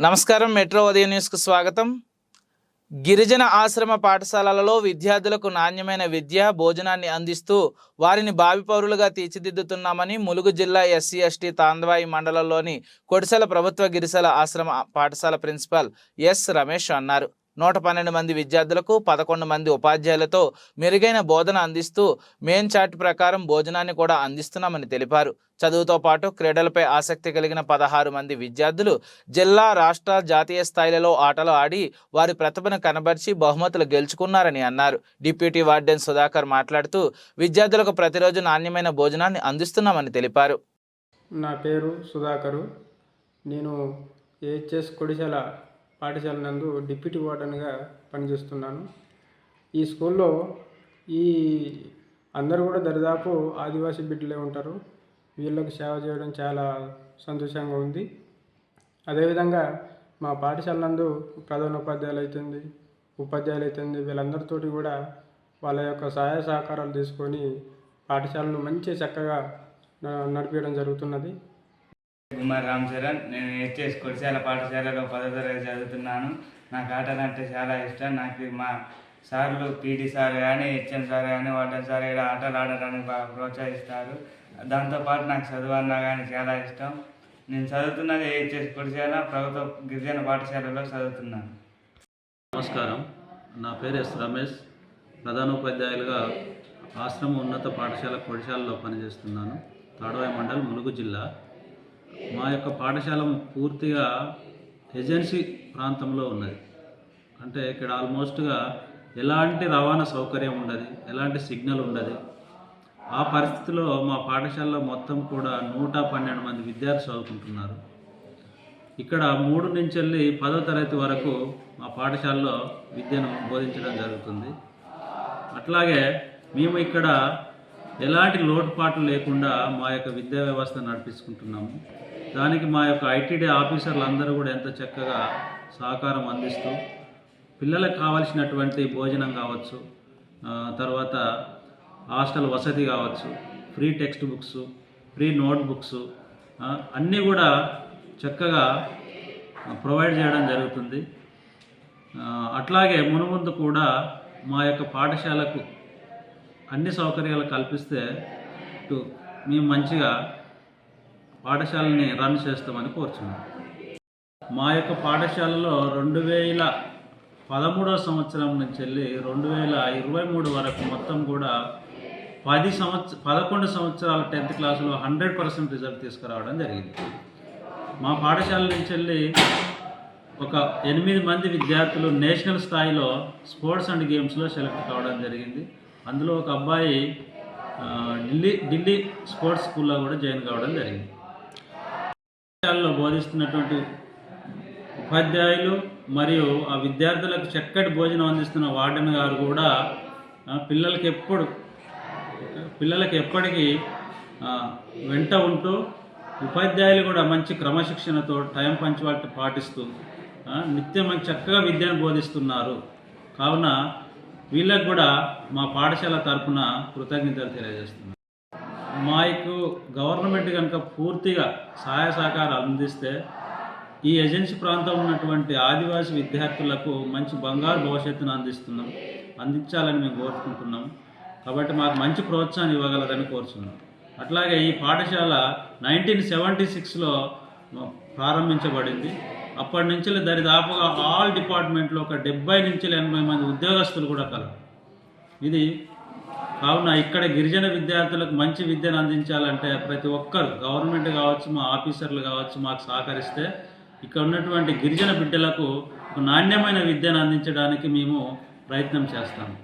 నమస్కారం మెట్రో ఉదయం న్యూస్కు స్వాగతం. గిరిజన ఆశ్రమ పాఠశాలలలో విద్యార్థులకు నాణ్యమైన విద్య భోజనాన్ని అందిస్తూ వారిని బావి పౌరులుగా తీర్చిదిద్దుతున్నామని ములుగు జిల్లా ఎస్సీ ఎస్టీ తాందవాయి మండలంలోని కొడిసెల ప్రభుత్వ గిరిసెల ఆశ్రమ పాఠశాల ప్రిన్సిపాల్ ఎస్ రమేష్ అన్నారు. నూట పన్నెండు మంది విద్యార్థులకు పదకొండు మంది ఉపాధ్యాయులతో మెరుగైన బోధన అందిస్తూ మెయిన్ చార్ట్ ప్రకారం భోజనాన్ని కూడా అందిస్తున్నామని తెలిపారు. చదువుతో పాటు క్రీడలపై ఆసక్తి కలిగిన పదహారు మంది విద్యార్థులు జిల్లా రాష్ట్ర జాతీయ స్థాయిలలో ఆటలు ఆడి వారి ప్రతిభను కనబర్చి బహుమతులు గెలుచుకున్నారని అన్నారు. డిప్యూటీ వార్డెన్ సుధాకర్ మాట్లాడుతూ విద్యార్థులకు ప్రతిరోజు నాణ్యమైన భోజనాన్ని అందిస్తున్నామని తెలిపారు. నా పేరు సుధాకరు. నేను ఏహెచ్ఎస్ కొడిశాల పాఠశాల నందు డిప్యూటీ వార్డెన్గా పనిచేస్తున్నాను. ఈ స్కూల్లో ఈ అందరూ కూడా దరిదాపు ఆదివాసీ బిడ్డలే ఉంటారు. వీళ్ళకి సేవ చేయడం చాలా సంతోషంగా ఉంది. అదేవిధంగా మా పాఠశాల నందు ప్రధానోపాధ్యాయులు అవుతుంది ఉపాధ్యాయులు అవుతుంది వీళ్ళందరితోటి కూడా వాళ్ళ యొక్క సహాయ సహకారాలు తీసుకొని పాఠశాలను మంచి చక్కగా నడిపించడం జరుగుతున్నది. కుమార్ రామ్ చరణ్. నేను హెచ్ఎస్ కొడిశాల పాఠశాలలో పదో తరగతి చదువుతున్నాను. నాకు ఆటలు అంటే చాలా ఇష్టం. నాకు మా సార్లు పీటీ సార్ కానీ హెచ్ఎం సార్ కానీ వాటర్ సార్ ఇలా ఆటలు ఆడటానికి బాగా ప్రోత్సహిస్తారు. దాంతోపాటు నాకు చదువు కానీ చాలా ఇష్టం. నేను చదువుతున్నది హెచ్ఎస్ కొడిశాల ప్రభుత్వ గిరిజన పాఠశాలలో చదువుతున్నాను. నమస్కారం. నా పేరు ఎస్ రమేష్. ప్రధానోపాధ్యాయులుగా ఆశ్రమ ఉన్నత పాఠశాల కొడిశాలలో పనిచేస్తున్నాను. తాడవాయి మండలం ములుగు జిల్లా. మా యొక్క పాఠశాల పూర్తిగా ఏజెన్సీ ప్రాంతంలో ఉన్నది. అంటే ఇక్కడ ఆల్మోస్ట్గా ఎలాంటి రవాణా సౌకర్యం ఉండదు ఎలాంటి సిగ్నల్ ఉండదు. ఆ పరిస్థితిలో మా పాఠశాలలో మొత్తం కూడా నూట పన్నెండు మంది విద్యార్థులు చదువుకుంటున్నారు. ఇక్కడ మూడు నుంచి వెళ్ళి పదో తరగతి వరకు మా పాఠశాలలో విద్యను బోధించడం జరుగుతుంది. అట్లాగే మేము ఇక్కడ ఎలాంటి లోటుపాట్లు లేకుండా మా యొక్క విద్యా వ్యవస్థ నడిపించుకుంటున్నాము దానికి మా యొక్క ఐటీడీ ఆఫీసర్లు అందరూ కూడా ఎంత చక్కగా సహకారం అందిస్తూ పిల్లలకు కావాల్సినటువంటి భోజనం కావచ్చు తర్వాత హాస్టల్ వసతి కావచ్చు free textbooks free notebooks అన్నీ కూడా చక్కగా ప్రొవైడ్ చేయడం జరుగుతుంది. అట్లాగే మునుముందు కూడా మా యొక్క పాఠశాలకు అన్ని సౌకర్యాలు కల్పిస్తే మేము మంచిగా పాఠశాలని రన్ చేస్తామని కోరుచున్నాం. మా యొక్క పాఠశాలలో రెండు వేల పదమూడవ సంవత్సరం నుంచి వెళ్ళి రెండు వేల ఇరవై మూడు వరకు మొత్తం కూడా పది సంవత్సర పదకొండు సంవత్సరాల టెన్త్ క్లాసులో హండ్రెడ్ పర్సెంట్ రిజల్ట్ తీసుకురావడం జరిగింది. మా పాఠశాల నుంచి వెళ్ళి ఒక ఎనిమిది మంది విద్యార్థులు నేషనల్ స్థాయిలో స్పోర్ట్స్ అండ్ గేమ్స్లో సెలెక్ట్ కావడం జరిగింది. అందులో ఒక అబ్బాయి ఢిల్లీ ఢిల్లీ స్పోర్ట్స్ స్కూల్లో కూడా జాయిన్ కావడం జరిగింది. పాఠశాలలో బోధిస్తున్నటువంటి ఉపాధ్యాయులు మరియు ఆ విద్యార్థులకు చక్కటి భోజనం అందిస్తున్న వార్డెన్ గారు కూడా పిల్లలకి ఎప్పుడు పిల్లలకి ఎప్పటికీ వెంట ఉంటూ ఉపాధ్యాయులు కూడా మంచి క్రమశిక్షణతో టైం పంచువాటి పాటిస్తూ నిత్యం మంచి చక్కగా విద్యను బోధిస్తున్నారు. కావున వీళ్ళకు కూడా మా పాఠశాల తరఫున కృతజ్ఞతలు తెలియజేస్తున్నాను మాకు గవర్నమెంట్ కనుక పూర్తిగా సహాయ సహకారాలు అందిస్తే ఈ ఏజెన్సీ ప్రాంతం ఉన్నటువంటి ఆదివాసీ విద్యార్థులకు మంచి బంగారు భవిష్యత్తును అందిస్తున్నాం. అందించాలని మేము కోరుకుంటున్నాం. కాబట్టి మాకు మంచి ప్రోత్సాహం ఇవ్వగలరని కోరుతున్నాం అట్లాగే ఈ పాఠశాల నైన్టీన్ సెవెంటీ సిక్స్లో ప్రారంభించబడింది. అప్పటి నుంచి దరిదాపుగా ఆల్ డిపార్ట్మెంట్లో ఒక డెబ్బై నుంచి ఎనభై మంది ఉద్యోగస్తులు కూడా కలరు ఇది కావున ఇక్కడ గిరిజన విద్యార్థులకు మంచి విద్యను అందించాలంటే ప్రతి ఒక్కరు గవర్నమెంట్ కావచ్చు మా ఆఫీసర్లు కావచ్చు మాకు సహకరిస్తే ఇక్కడ ఉన్నటువంటి గిరిజన బిడ్డలకు నాణ్యమైన విద్యను అందించడానికి మేము ప్రయత్నం చేస్తాము.